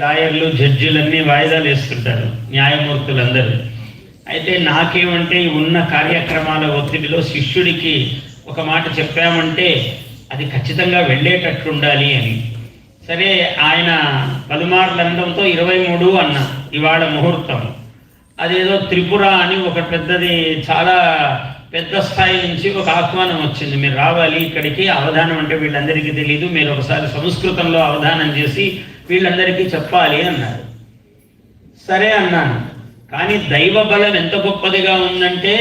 లాయర్లు జడ్జిలన్నీ వాయిదాలు వేస్తుంటారు న్యాయమూర్తులందరూ. అయితే నాకేమంటే ఉన్న కార్యక్రమాల ఒత్తిడిలో శిష్యుడికి ఒక మాట చెప్పామంటే అది ఖచ్చితంగా వెళ్ళేటట్లు ఉండాలి అని. సరే ఆయన పలుమార్లు అనడంతో ఇరవై మూడు అన్న ఇవాళ ముహూర్తం. అదేదో త్రిపుర అని ఒక పెద్దది చాలా పెద్ద స్థాయి నుంచి ఒక ఆహ్వానం వచ్చింది. మీరు రావాలి ఇక్కడికి అవధానం అంటే వీళ్ళందరికీ తెలియదు మీరు ఒకసారి సంస్కృతంలో అవధానం చేసి వీళ్ళందరికీ చెప్పాలి అన్నారు. సరే అన్నాను. కానీ దైవ బలం ఎంత గొప్పదిగా ఉందంటే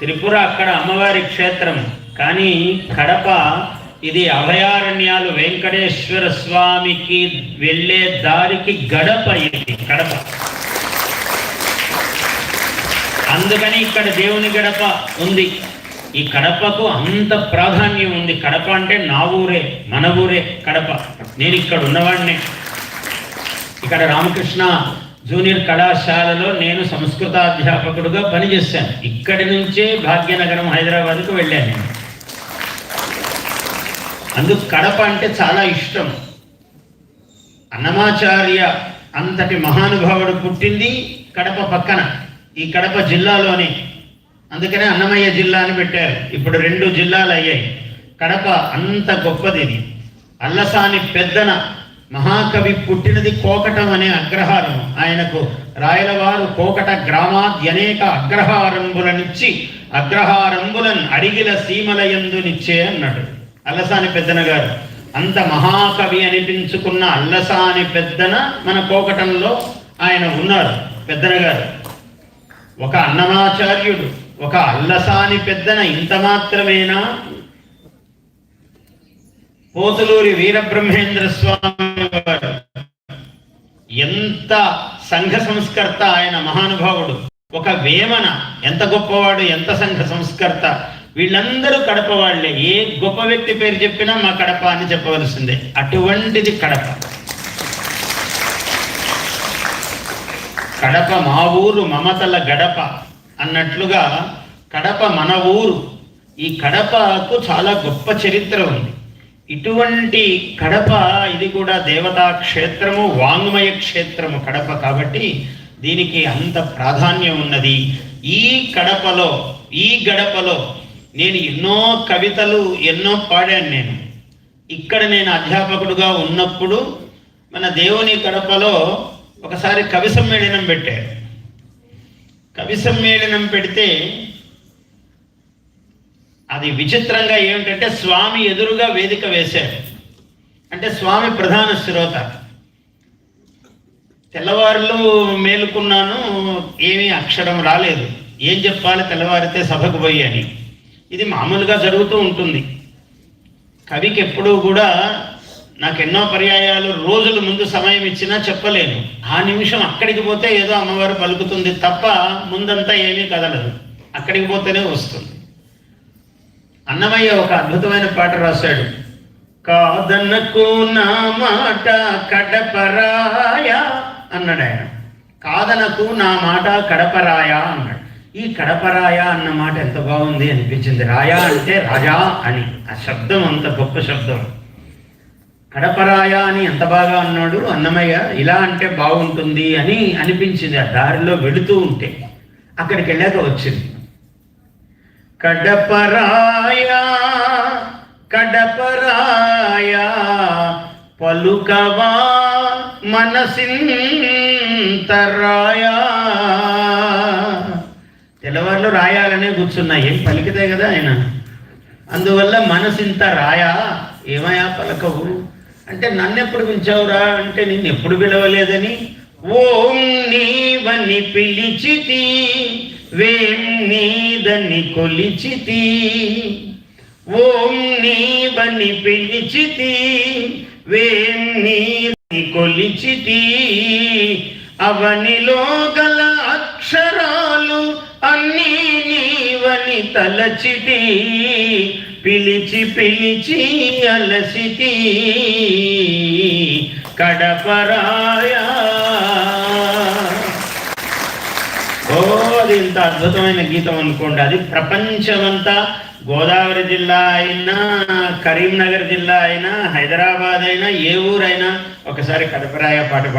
త్రిపుర అక్కడ అమ్మవారి క్షేత్రం. కానీ కడప ఇది అభయారణ్యాలు వెంకటేశ్వర స్వామికి వెళ్ళే దారికి గడప ఇది కడప. అందుకని ఇక్కడ దేవుని గడప ఉంది. ఈ కడపకు అంత ప్రాధాన్యం ఉంది. కడప అంటే నా ఊరే మన ఊరే కడప. నేను ఇక్కడ ఉన్నవాడినే. ఇక్కడ రామకృష్ణ జూనియర్ కళాశాలలో నేను సంస్కృతాధ్యాపకుడుగా పనిచేశాను. ఇక్కడి నుంచే భాగ్యనగరం హైదరాబాద్కు వెళ్ళాను నేను. అందుకు కడప అంటే చాలా ఇష్టం. అన్నమాచార్య అంతటి మహానుభావుడు పుట్టింది కడప పక్కన ఈ కడప జిల్లాలోనే. అందుకనే అన్నమయ్య జిల్లా అని పెట్టారు. ఇప్పుడు రెండు జిల్లాలు అయ్యాయి. కడప అంత గొప్పది ఇది. అల్లసాని పెద్దన మహాకవి పుట్టినది కోకటం అనే అగ్రహారం. ఆయనకు రాయలవారు కోకట గ్రామాద్యనేక అగ్రహారంబులనిచ్చి అగ్రహారంబులన్ అడిగిల సీమలయందునిచ్చే అన్నాడు. అల్లసాని పెద్దన గారు అంత మహాకవి అనిపించుకున్న అల్లసాని పెద్దన మన కోకటంలో ఆయన ఉన్నారు. పెద్దన గారు ఒక అన్నమాచార్యుడు ఒక అల్లసాని పెద్దన ఇంత మాత్రమేనా? పోతులూరి వీరబ్రహ్మేంద్ర స్వామి ఎంత సంఘ సంస్కర్త ఆయన మహానుభావుడు. ఒక వేమన ఎంత గొప్పవాడు ఎంత సంఘ సంస్కర్త. వీళ్ళందరూ కడప వాళ్ళే. ఏ గొప్ప వ్యక్తి పేరు చెప్పినా మా కడప అని చెప్పవలసిందే. అటువంటిది కడప. కడప మా ఊరు మమతల గడప అన్నట్లుగా కడప మన ఊరు. ఈ కడపకు చాలా గొప్ప చరిత్ర ఉంది. ఇటువంటి కడప ఇది కూడా దేవతా క్షేత్రము వాంగ్మయ క్షేత్రము కడప కాబట్టి దీనికి అంత ప్రాధాన్యం ఉన్నది. ఈ కడపలో ఈ గడపలో నేను ఎన్నో కవితలు ఎన్నో పాడాను నేను. ఇక్కడ నేను అధ్యాపకుడుగా ఉన్నప్పుడు మన దేవుని కడపలో ఒకసారి కవి సమ్మేళనం పెట్టారు. కవి సమ్మేళనం పెడితే అది విచిత్రంగా ఏమిటంటే స్వామి ఎదురుగా వేదిక వేశారు. అంటే స్వామి ప్రధాన శ్రోత. తెల్లవారులు మేలుకున్నాను ఏమీ అక్షరం రాలేదు. ఏం చెప్పాలి తెల్లవారితే సభకు పోయి అని. ఇది మామూలుగా జరుగుతూ ఉంటుంది. కవికి ఎప్పుడూ కూడా నాకు ఎన్నో పర్యాయాలు రోజుల ముందు సమయం ఇచ్చినా చెప్పలేను. ఆ నిమిషం అక్కడికి పోతే ఏదో అమ్మవారు పలుకుతుంది తప్ప ముందంతా ఏమీ కదలదు. అక్కడికి పోతేనే వస్తుంది. అన్నమయ్య ఒక అద్భుతమైన పాట రాశాడు. కాదన్నకు నా మాట కడపరాయ అన్నాడు ఆయన. కాదనకు నా మాట కడపరాయ అన్నాడు. ఈ కడపరాయ అన్న మాట ఎంత బాగుంది అనిపించింది. రాయా అంటే రాజా అని. ఆ శబ్దం అంత గొప్ప శబ్దం. కడపరాయ అని ఎంత బాగా అన్నాడు? అన్నమయ్య ఇలా అంటే బాగుంటుంది అని అనిపించింది. ఆ దారిలో వెళుతూ ఉంటే అక్కడికి వెళ్ళాక వచ్చింది. కడపరాయా కడపరాయా పలుకవా మనసింతరాయా. తెల్లవారులు రాయాలనే కూర్చున్నాయి ఏం పలికితే కదా ఆయన? అందువల్ల మనసింత రాయా ఏమయా పలకవు? అంటే నన్ను ఎప్పుడు పిలిచావురా? అంటే నిన్ను ఎప్పుడు పిలవలేదని? ఓం నీవని పిలిచితి వేం నీదని కొలిచితి ఓం నీవని పిలిచితి వేం నీదని కొలిచితి. అవనిలో గల అక్షరాలు అన్నీ నీవని తలచితి పిలిచి పిలిచి అలసితి. కడపరాయా ఓ అది ఇంత అద్భుతమైన గీతం అనుకోండి. అది ప్రపంచమంతా గోదావరి జిల్లా అయినా కరీంనగర్ జిల్లా అయినా హైదరాబాద్ అయినా ఏ ఊరైనా ఒకసారి కడపరాయ పాట పాడి